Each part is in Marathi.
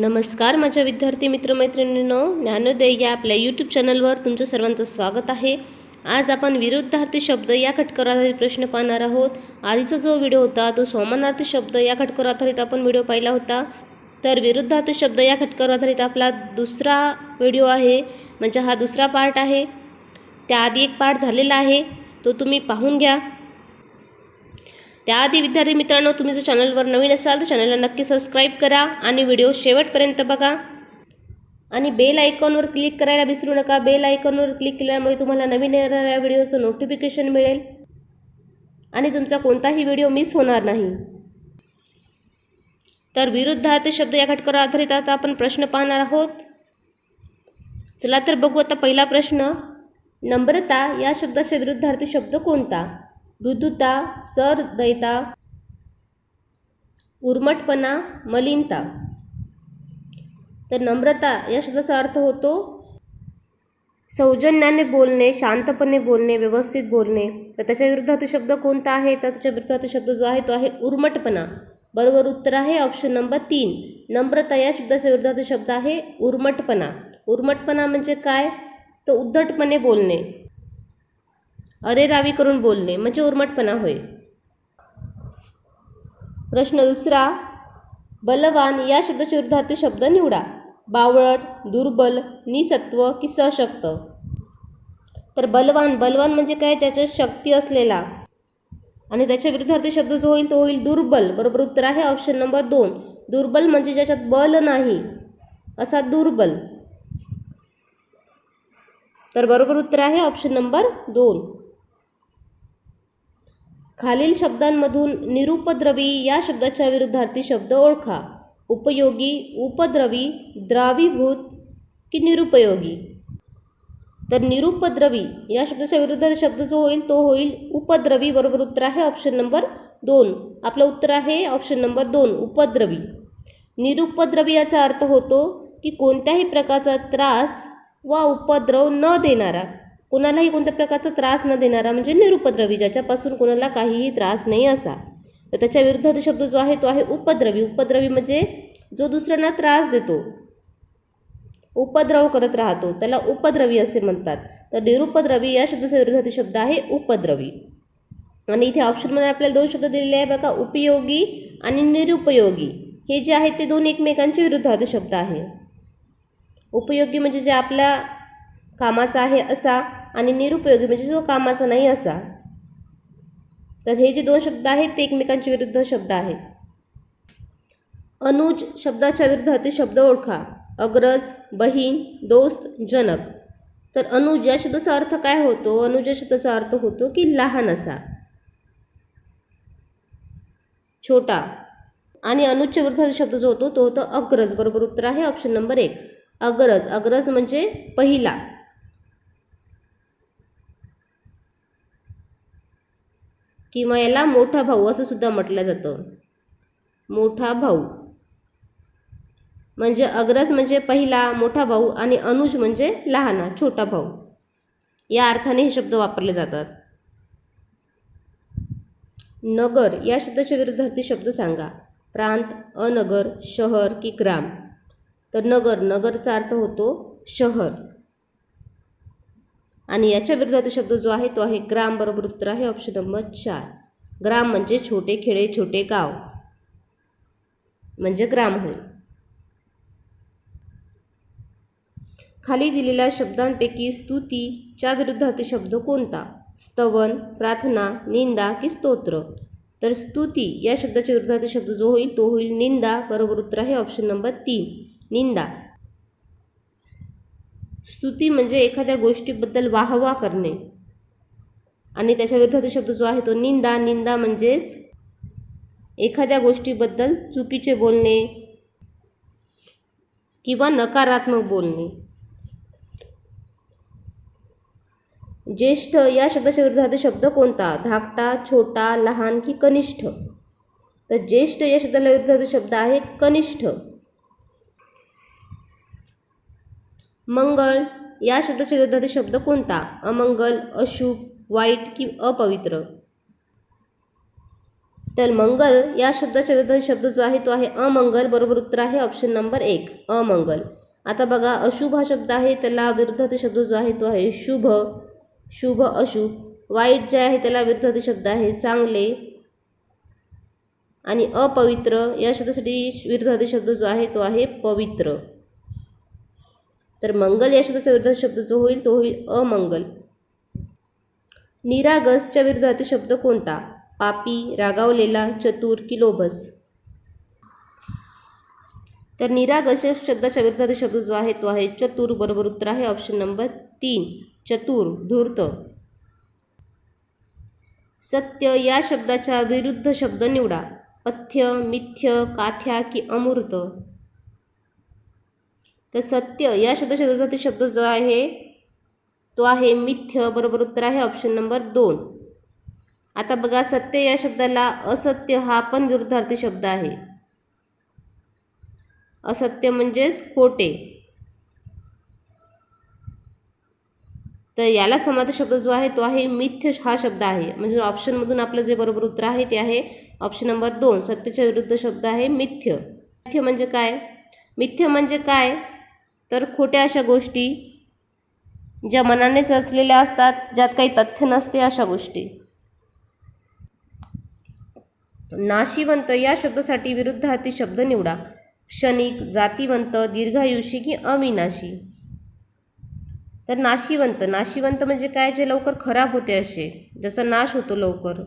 नमस्कार माझ्या विद्यार्थी मित्रमैत्रिणींनो ज्ञानोदय या आपल्या यूट्यूब चॅनलवर तुमचं सर्वांचं स्वागत आहे. आज आपण विरुद्धार्थी शब्द या खटकर आधारित प्रश्न पाहणार आहोत. आधीचा जो व्हिडिओ होता तो समानार्थी शब्द या खटकर आधारित आपण व्हिडिओ पाहिला होता. तर विरुद्धार्थी शब्द या खटकर आधारित आपला दुसरा व्हिडिओ आहे म्हणजे हा दुसरा पार्ट आहे. त्याआधी एक पार्ट झालेला आहे तो तुम्ही पाहून घ्या. त्याआधी विद्यार्थी मित्रांनो तुम्ही जर चॅनलवर नवीन असाल तर चॅनलला नक्की सबस्क्राईब करा आणि व्हिडिओ शेवटपर्यंत बघा. आणि बेल आयकॉनवर क्लिक करायला विसरू नका. बेल आयकॉनवर क्लिक केल्यामुळे तुम्हाला नवीन येणाऱ्या व्हिडिओचं नोटिफिकेशन मिळेल. आणि तुमचा कोणताही व्हिडिओ मिस होणार नाही. तर विरुद्धार्थी शब्द या घटकावर आधारित आता आपण प्रश्न पाहणार आहोत. चला तर बघू आता पहिला प्रश्न. नम्रता या शब्दाच्या विरुद्धार्थी शब्द कोणता? मृदुता सरदयता उर्मटपणा मलिनता. तर नम्रता या शब्दाचा अर्थ होतो सौजन्याने बोलणे शांतपणे बोलणे व्यवस्थित बोलणे. तर त्याच्या विरुद्धात शब्द कोणता आहे? तर त्याच्या विरुद्धार्थी शब्द जो आहे तो आहे उर्मटपणा. बरोबर उत्तर आहे ऑप्शन नंबर तीन. नम्रता या शब्दाच्या विरुद्धार्थी शब्द आहे उर्मटपणा. उर्मटपणा म्हणजे काय? तर उद्धटपणे बोलणे. अरेरावी करून बोलणे म्हणजे उर्मटपणा होय. प्रश्न दुसरा बलवान या शब्दाचे विरुद्धार्थी शब्द निवडा. बावळट दुर्बल निसत्व की सशक्त? तर बलवान बलवान म्हणजे काय? ज्याच्यात शक्ती असलेला. आणि त्याच्या विरुद्धार्थी शब्द जो होईल तो होईल दुर्बल. बरोबर उत्तर आहे ऑप्शन नंबर दोन. दुर्बल म्हणजे ज्याच्यात बल नाही असा दुर्बल. तर बरोबर उत्तर आहे ऑप्शन नंबर दोन. खालील शब्दांमधून निरुपद्रवी या शब्दाच्या विरुद्धार्थी शब्द ओळखा. उपयोगी उपद्रवी द्रावीभूत की निरुपयोगी? तर निरुपद्रवी या शब्दाच्या विरुद्ध शब्द जो होईल तो होईल उपद्रवी. बरोबर उत्तर आहे ऑप्शन नंबर दोन. आपलं उत्तर आहे ऑप्शन नंबर दोन उपद्रवी. निरुपद्रवी याचा अर्थ होतो की कोणत्याही प्रकारचा त्रास वा उपद्रव न देणारा. कुणालाही कोणत्या प्रकारचा त्रास न देणारा म्हणजे निरुपद्रवी ज्याच्यापासून कोणाला काहीही त्रास नाही असा. तर त्याच्या विरुद्ध शब्द जो आहे तो आहे उपद्रवी. उपद्रवी म्हणजे जो दुसऱ्यांना त्रास देतो उपद्रव करत राहतो त्याला उपद्रवी असे म्हणतात. तर निरुपद्रवी या शब्दाचा विरुद्धार्थी शब्द आहे उपद्रवी. आणि इथे ऑप्शनमध्ये आपल्याला दोन शब्द दिलेले आहे बघा उपयोगी आणि निरुपयोगी. हे जे आहेत ते दोन एकमेकांचे विरुद्धार्थ शब्द आहे. उपयोगी म्हणजे जे आपल्या कामाचा आहे असा आणि निरुपयोगी म्हणजे जो कामाचा नाही असा तर हे जे दोन शब्द आहेत ते एकमेकांचे विरुद्ध शब्द आहेत. अनुज शब्दाच्या विरुद्धार्थी शब्द ओळखा. अग्रज बहीण दोस्त जनक. तर अनुज या शब्दाचा अर्थ काय होतो? अनुज या शब्दाचा अर्थ होतो की लहान असा. छोटा. आणि अनुजच्या विरुद्धाचा शब्द जो होतो तो होतो अग्रज. बरोबर उत्तर आहे ऑप्शन नंबर एक. अग्रज. अग्रज म्हणजे पहिला. किंवा याला मोठा भाऊ असं सुद्धा म्हटलं जातं. मोठा भाऊ. म्हणजे अग्रज म्हणजे पहिला मोठा भाऊ आणि अनुज म्हणजे लहाना छोटा भाऊ. या अर्थाने हे शब्द वापरले जातात. नगर या शब्दाच्या विरुद्धार्थी शब्द सांगा. प्रांत अनगर शहर की ग्राम. तर नगर नगरचा अर्थ होतो शहर. आणि याच्या विरुद्धार्थी शब्द जो आहे तो आहे ग्राम बरोबर उत्तर आहे ऑप्शन नंबर चार. ग्राम म्हणजे छोटे खेडे छोटे गाव. म्हणजे ग्राम होय. खाली दिलेल्या शब्दांपैकी स्तुतीच्या विरुद्धार्थी शब्द कोणता? स्तवन प्रार्थना निंदा की स्तोत्र? तर स्तुती या शब्दाच्या विरुद्धार्थी शब्द जो होईल तो होईल निंदा बरोबर उत्तर आहे ऑप्शन नंबर तीन. निंदा. स्तुती म्हणजे एखाद्या गोष्टीबद्दल वाहवा करणे. आणि त्याच्या विरुद्धार्थी शब्द जो आहे तो निंदा निंदा म्हणजेच एखाद्या गोष्टीबद्दल चुकीचे बोलणे किंवा नकारात्मक बोलणे. ज्येष्ठ या शब्दाच्या विरुद्धार्थी शब्द कोणता? धाकटा छोटा लहान की कनिष्ठ? तर ज्येष्ठ या शब्दाला विरुद्धार्थी शब्द आहे कनिष्ठ. मंगळ या शब्दाच्या विरुद्धार्थी शब्द कोणता? अमंगल अशुभ वाईट कि अपवित्र? तर मंगल या शब्दाच्या विरुद्ध शब्द जो आहे तो आहे अमंगल. बरोबर उत्तर आहे ऑप्शन नंबर एक अमंगल. आता बघा अशुभ हा शब्द आहे त्याला विरुद्धातील शब्द जो आहे तो आहे शुभ. शुभ अशुभ. वाईट जे आहे त्याला विरुद्धातील शब्द आहे चांगले आणि अपवित्र. या शब्दासाठी विरुद्धार्थी शब्द जो आहे तो आहे पवित्र. तर मंगल या शब्दाचा विरुद्ध शब्द जो होईल तो होईल अमंगल. निरागसच्या विरुद्धार्थी शब्द कोणता? पापी रागावलेला चतुर की लोभस? तर निरागस या शब्दाच्या विरुद्धार्थी शब्द जो आहे तो आहे चतुर बरोबर उत्तर आहे ऑप्शन नंबर तीन. चतुर धूर्त. सत्य या शब्दाच्या विरुद्ध शब्द निवडा. पथ्य मिथ्य काथ्या की अमूर्त. तर सत्य या शब्दाच्या विरुद्धार्थी शब्द जो आहे तो आहे मिथ्य बरोबर उत्तर आहे ऑप्शन नंबर दोन. आता बघा सत्य या शब्दाला असत्य हा पण विरुद्धार्थी शब्द आहे. असत्य म्हणजेच खोटे. तर याला समाज शब्द जो आहे तो आहे मिथ्य हा शब्द आहे. म्हणजे ऑप्शनमधून आपलं जे बरोबर उत्तर आहे ते आहे ऑप्शन नंबर दोन. सत्यच्या विरुद्ध शब्द आहे मिथ्य. मिथ्य म्हणजे काय? मिथ्य म्हणजे काय? तर खोट्या अशा गोष्टी ज्या मनानेच असलेल्या असतात ज्यात काही तथ्य नसते अशा गोष्टी. नाशिवंत या शब्दासाठी विरुद्धार्थी शब्द निवडा. क्षणिक जातीवंत दीर्घायुषी की अविनाशी. तर नाशिवंत नाशिवंत म्हणजे काय? जे लवकर खराब होते असे ज्याचा नाश होतो लवकर.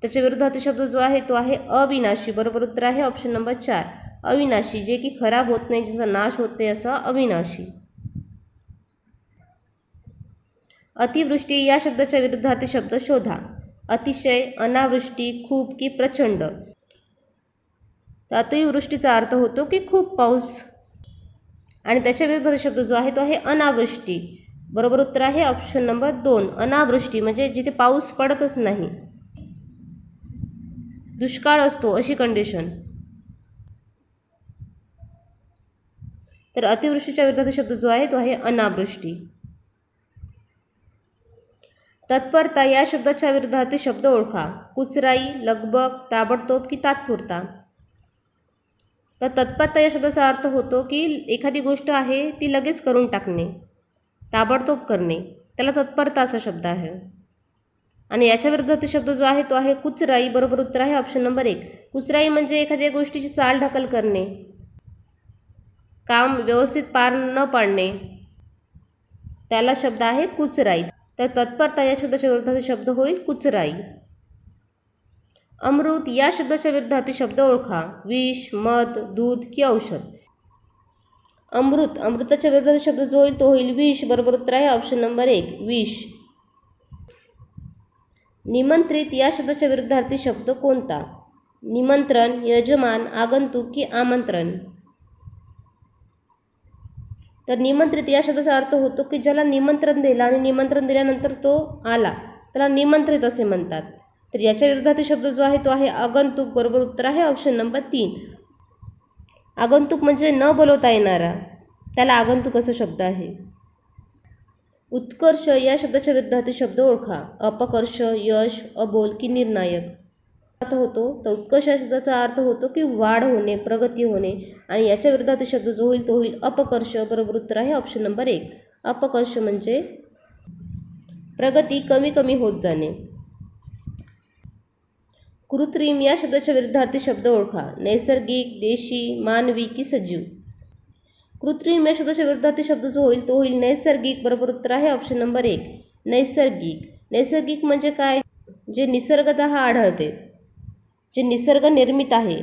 त्याच्या विरुद्धार्थी शब्द जो आहे तो आहे अविनाशी. बरोबर उत्तर आहे ऑप्शन नंबर चार. अविनाशी जे की खराब होत नाही ज्याचा नाश होत नाही असा अविनाशी. अतिवृष्टी या शब्दाच्या विरुद्धार्थी शब्द शोधा. अतिशय अनावृष्टी खूप की प्रचंड. तर अतिवृष्टीचा अर्थ होतो की खूप पाऊस. आणि त्याच्या विरुद्धार्थी शब्द जो आहे तो आहे अनावृष्टी. बरोबर उत्तर आहे ऑप्शन नंबर दोन. अनावृष्टी म्हणजे जिथे पाऊस पडतच नाही. दुष्काळ असतो अशी कंडिशन तर अतिवृष्टीच्या विरुद्धार्थी शब्द जो आहे तो आहे अनावृष्टी. तत्परता या शब्दाच्या विरुद्धार्थी शब्द ओळखा. कुचराई लगबग ताबडतोब की तात्पुरता. तर तत्परता या शब्दाचा अर्थ होतो की एखादी गोष्ट आहे ती लगेच करून टाकणे ताबडतोब करणे त्याला तत्परता असा शब्द आहे. आणि याच्या विरुद्धार्थी शब्द जो आहे तो आहे कुचराई बरोबर उत्तर आहे ऑप्शन नंबर एक. कुचराई म्हणजे एखाद्या गोष्टीची चाल ढकल करणे काम व्यवस्थित पार न पाडणे. त्याला शब्द आहे कुचराई. तर तत्परता या शब्दाच्या विरुद्धार्थी शब्द होईल कुचराई. अमृत या शब्दाच्या विरुद्धार्थी शब्द ओळखा. विष मध दूध की औषध. अमृत अमृताच्या विरुद्धार्थी शब्द जो होईल तो होईल विष. बरोबर उत्तर आहे ऑप्शन नंबर एक विष. निमंत्रित या शब्दाच्या विरुद्धार्थी शब्द कोणता? निमंत्रण यजमान आगंतुक की आमंत्रण? तर निमंत्रित या शब्दाचा अर्थ होतो की ज्याला निमंत्रण दिलं आणि निमंत्रण दिल्यानंतर तो आला त्याला निमंत्रित असे म्हणतात. तर याच्या विरोधातील शब्द जो आहे तो आहे आगंतुक बरोबर उत्तर आहे ऑप्शन नंबर तीन. आगंतुक म्हणजे न बोलवता येणारा त्याला आगंतुक असा शब्द आहे. उत्कर्ष या शब्दाच्या विरुद्धार्थी शब्द ओळखा. अपकर्ष यश अबोल की निर्णायक. अर्थ होतो तर उत्कर्ष या शब्दाचा अर्थ होतो की वाढ होणे प्रगती होणे. आणि याच्या विरुद्धार्थी शब्द जो होईल तो होईल अपकर्ष. बरोबर उत्तर आहे ऑप्शन नंबर एक. अपकर्ष म्हणजे प्रगती कमी कमी होत जाणे. कृत्रिम या शब्दाच्या विरुद्धार्थी शब्द ओळखा. नैसर्गिक देशी मानवी की सजीव. कृत्रिम या शब्दाच्या विरुद्धार्थी शब्द जो होईल तो होईल नैसर्गिक. बरोबर उत्तर आहे ऑप्शन नंबर एक. नैसर्गिक. नैसर्गिक म्हणजे काय? जे निसर्गत आढळते. जे निसर्ग निर्मित आहे.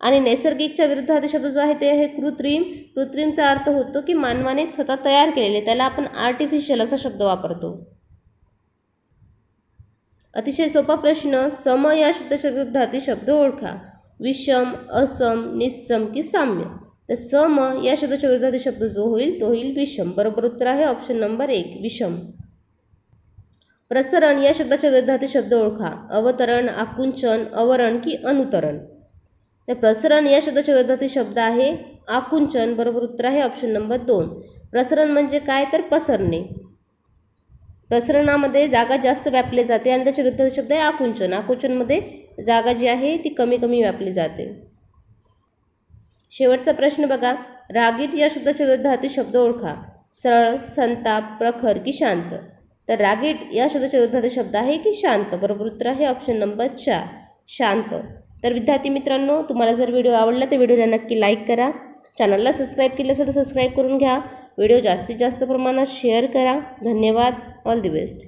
आणि नैसर्गिकच्या विरुद्धार्थी शब्द जो आहे ते आहे कृत्रिम. कृत्रिमचा अर्थ होतो की मानवाने स्वतः तयार केलेले त्याला आपण आर्टिफिशियल असा शब्द वापरतो. अतिशय सोपा प्रश्न सम या शब्दाच्या विरुद्धार्थी शब्द ओळखा. विषम असम निस्सम की साम्य. तर सम या शब्दाच्या विरुद्धातील शब्द जो होईल तो होईल विषम. बरोबर उत्तर आहे ऑप्शन नंबर एक विषम. प्रसरण या शब्दाच्या विरुद्धार्थी शब्द ओळखा. अवतरण आकुंचन अवरण की अनुतरण. तर प्रसरण या शब्दाच्या विरुद्धार्थी शब्द आहे आकुंचन बरोबर उत्तर आहे ऑप्शन नंबर दोन. प्रसरण म्हणजे काय? तर पसरणे. प्रसरणामध्ये जागा जास्त व्यापली जाते आणि त्याच्या विरुद्ध शब्द आहे आकुंचन. आकुंचनमध्ये जागा जी आहे ती कमी कमी व्यापली जाते. शेवटचा प्रश्न बघा. रागीट या शब्दाच्या विरुद्धार्थी शब्द ओळखा. सरळ संताप प्रखर की शांत. तर रागीट या शब्दाच्या विरुद्धार्थी शब्द आहे की शांत. बरोबर उत्तर आहे ऑप्शन नंबर चार. शांत. तर विद्यार्थी मित्रांनो तुम्हाला जर व्हिडिओ आवडला तर व्हिडिओला नक्की लाईक करा. चॅनलला सबस्क्राईब केलं असेल तर सबस्क्राईब करून घ्या. व्हिडिओ जास्तीत जास्त प्रमाणात शेअर करा. धन्यवाद. All the best